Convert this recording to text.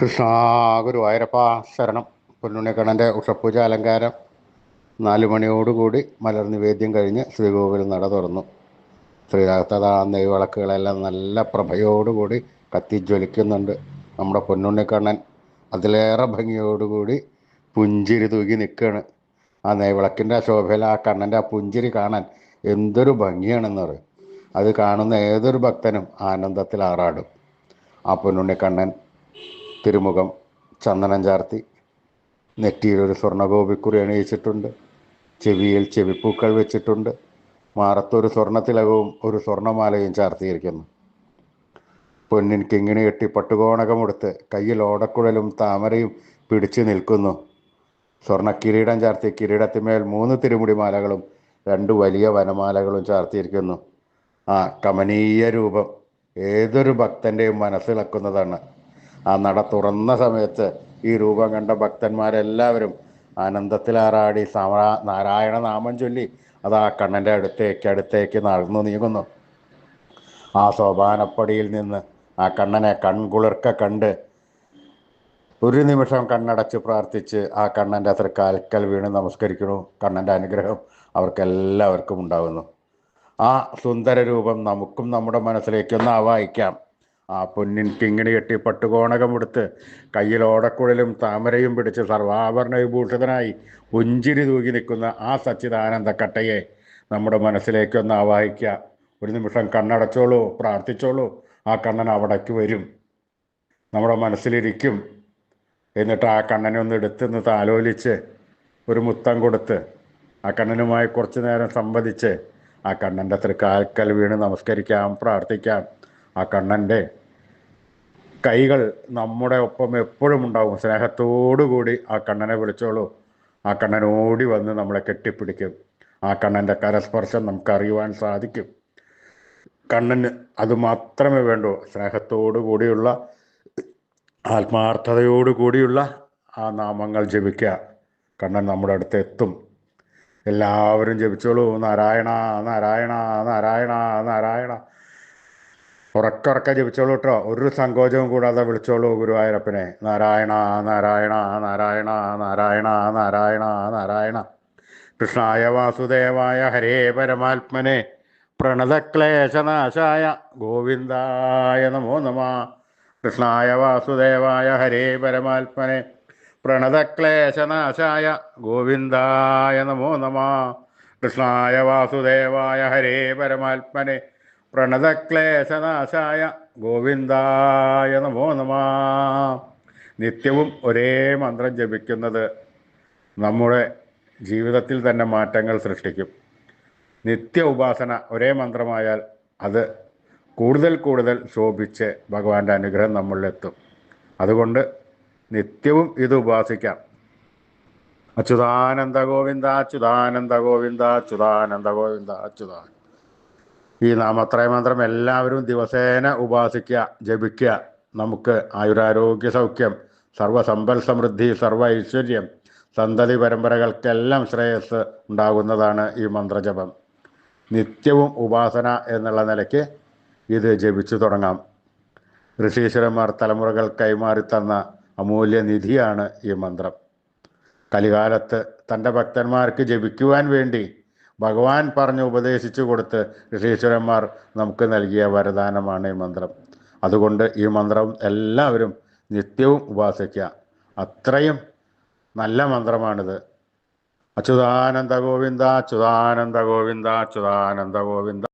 കൃഷ്ണ ഗുരുവായൂരപ്പ ശരണം പൊന്നുണ്ണിക്കണ്ണന്റെ ഉഷപ്പൂജ അലങ്കാരം. നാല് മണിയോടുകൂടി മലർ നിവേദ്യം കഴിഞ്ഞ് ശ്രീകോവിൽ നട തുറന്നു. ശ്രീരാഗത്തതാ നെയ്വിളക്കുകളെല്ലാം നല്ല പ്രഭയോടുകൂടി കത്തിജ്വലിക്കുന്നുണ്ട് നമ്മുടെ പൊന്നുണ്ണിക്കണ്ണൻ അതിലേറെ ഭംഗിയോടുകൂടി പുഞ്ചിരി തൂകി നിൽക്കുകയാണ്. ആ നെയ്വിളക്കിന്റെ ശോഭയിൽ ആ കണ്ണന്റെ ആ പുഞ്ചിരി കാണാൻ എന്തൊരു ഭംഗിയാണെന്ന് പറയും അത് കാണുന്ന ഏതൊരു ഭക്തനും ആനന്ദത്തിൽ ആറാടും. ആ പൊന്നുണ്ണിക്കണ്ണൻ തിരുമുഖം ചന്ദനം ചാർത്തി നെറ്റിയിലൊരു സ്വർണഗോപിക്കുറി അണിയിച്ചിട്ടുണ്ട്. ചെവിയിൽ ചെവിപ്പൂക്കൾ വെച്ചിട്ടുണ്ട്. മാറത്തൊരു സ്വർണത്തിലകവും ഒരു സ്വർണമാലയും ചാർത്തിയിരിക്കുന്നു. പൊന്നിൻ കിങ്ങിണി കെട്ടി പട്ടുകോണകമെടുത്ത് കയ്യിൽ ഓടക്കുഴലും താമരയും പിടിച്ചു നിൽക്കുന്നു. സ്വർണ കിരീടം ചാർത്തി കിരീടത്തിന്മേൽ മൂന്ന് തിരുമുടി മാലകളും രണ്ട് വലിയ വനമാലകളും ചാർത്തിയിരിക്കുന്നു. ആ കമനീയ രൂപം ഏതൊരു ഭക്തന്റെയും മനസ്സിളക്കുന്നതാണ് ആ നട തുറന്ന സമയത്ത് ഈ രൂപം കണ്ട ഭക്തന്മാരെല്ലാവരും ആനന്ദത്തിലാറാടി സമരാ നാരായണ നാമം ചൊല്ലി അത് ആ കണ്ണന്റെ അടുത്തേക്ക് അടുത്തേക്ക് നടന്നു നീങ്ങുന്നു. ആ സോപാനപ്പടിയിൽ നിന്ന് ആ കണ്ണനെ കൺകുളിർക്ക കണ്ട് ഒരു നിമിഷം കണ്ണടച്ച് പ്രാർത്ഥിച്ച് ആ കണ്ണന്റെ അത്ര കാൽക്കൽ വീണ് നമസ്കരിക്കുന്നു. കണ്ണന്റെ അനുഗ്രഹം അവർക്കെല്ലാവർക്കും ഉണ്ടാകുന്നു ആ സുന്ദര രൂപം നമുക്കും നമ്മുടെ മനസ്സിലേക്കൊന്ന് ആവാഹിക്കാം. ആ പൊന്നിൻ കിങ്ങിണി കെട്ടി പട്ടുകോണകമെടുത്ത് കയ്യിൽ ഓടക്കുഴലും താമരയും പിടിച്ച് സർവാഭരണ വിഭൂഷിതനായി പുഞ്ചിരി തൂകി നിൽക്കുന്ന ആ സച്ചിദാനന്ദ കട്ടയെ നമ്മുടെ മനസ്സിലേക്കൊന്ന് ആവാഹിക്കുക. ഒരു നിമിഷം കണ്ണടച്ചോളൂ പ്രാർത്ഥിച്ചോളൂ. ആ കണ്ണൻ അവിടേക്ക് വരും. നമ്മുടെ മനസ്സിലിരിക്കും. എന്നിട്ട് ആ കണ്ണനെ ഒന്ന് എടുത്തുനിന്ന് താലോലിച്ച് ഒരു മുത്തം കൊടുത്ത് ആ കണ്ണനുമായി കുറച്ചു നേരം സംവദിച്ച് ആ കണ്ണന്റെ തൃക്കാൽക്കൽ വീണ് നമസ്കരിക്കാം പ്രാർത്ഥിക്കാം. ആ കണ്ണന്റെ കൈകൾ നമ്മുടെ ഒപ്പം എപ്പോഴും ഉണ്ടാവും. സ്നേഹത്തോടുകൂടി ആ കണ്ണനെ വിളിച്ചോളൂ. ആ കണ്ണൻ ഓടി വന്ന് നമ്മളെ കെട്ടിപ്പിടിക്കും. ആ കണ്ണന്റെ കരസ്പർശം നമുക്ക് അറിയുവാൻ സാധിക്കും. കണ്ണന് അത് മാത്രമേ വേണ്ടൂ. സ്നേഹത്തോടു കൂടിയുള്ള ആത്മാർത്ഥതയോടു കൂടിയുള്ള ആ നാമങ്ങൾ ജപിക്കുക. കണ്ണൻ നമ്മുടെ അടുത്ത് എത്തും. എല്ലാവരും ജപിച്ചോളൂ. നാരായണ നാരായണ നാരായണ നാരായണ. ഉറക്കുറക്ക ജപിച്ചോളൂ കേട്ടോ. ഒരു സങ്കോചവും കൂടാതെ വിളിച്ചോളൂ ഗുരുവായൂരപ്പനെ. നാരായണ നാരായണ നാരായണ നാരായണ നാരായണ നാരായണ. കൃഷ്ണായ വാസുദേവായ ഹരേ പരമാത്മനെ. പ്രണതക്ലേശനാശായ. ഗോവിന്ദായ നമോ നമ. കൃഷ്ണായ വാസുദേവായ ഹരേ പരമാത്മനെ. പ്രണതക്ലേശനാശായ. ഗോവിന്ദായ നമോ നമ. കൃഷ്ണായ വാസുദേവായ ഹരേ പരമാത്മനെ. പ്രണതക്ലേശനാശായ ഗോവിന്ദായ നമോ നമ. നിത്യവും ഒരേ മന്ത്രം ജപിക്കുന്നത് നമ്മുടെ ജീവിതത്തിൽ തന്നെ മാറ്റങ്ങൾ സൃഷ്ടിക്കും. നിത്യ ഉപാസന ഒരേ മന്ത്രമായാൽ അത് കൂടുതൽ കൂടുതൽ ശോഭിച്ച് ഭഗവാന്റെ അനുഗ്രഹം നമ്മളിലെത്തും. അതുകൊണ്ട് നിത്യവും ഇത് ഉപാസിക്കാം. അച്യുതാനന്ദ ഗോവിന്ദ അച്യുതാനന്ദ ഗോവിന്ദ അച്യുതാനന്ദ ഗോവിന്ദ അച്യുതാനന്ദ ഈ നാമത്രയ മന്ത്രം എല്ലാവരും ദിവസേന ഉപാസിക്കുക ജപിക്കുക. നമുക്ക് ആയുരാരോഗ്യ സൗഖ്യം സർവസമ്പൽ സമൃദ്ധി സർവ ഐശ്വര്യം സന്തതി പരമ്പരകൾക്കെല്ലാം ശ്രേയസ് ഉണ്ടാകുന്നതാണ് ഈ മന്ത്രജപം. നിത്യവും ഉപാസന എന്നുള്ള നിലയ്ക്ക് ഇത് ജപിച്ചു തുടങ്ങാം. ഋഷീശ്വരന്മാർ തലമുറകൾ കൈമാറി തന്ന അമൂല്യ നിധിയാണ് ഈ മന്ത്രം. കലികാലത്ത് തന്റെ ഭക്തന്മാർക്ക് ജപിക്കുവാൻ വേണ്ടി ഭഗവാൻ പറഞ്ഞ് ഉപദേശിച്ചു കൊടുത്ത് ഋഷീശ്വരന്മാർ നമുക്ക് നൽകിയ വരദാനമാണ് ഈ മന്ത്രം. അതുകൊണ്ട് ഈ മന്ത്രം എല്ലാവരും നിത്യവും ഉപാസിക്കുക. അത്രയും നല്ല മന്ത്രമാണിത്. അച്യുതാനന്ദ ഗോവിന്ദ അച്യുതാനന്ദ ഗോവിന്ദ അച്യുതാനന്ദ ഗോവിന്ദ.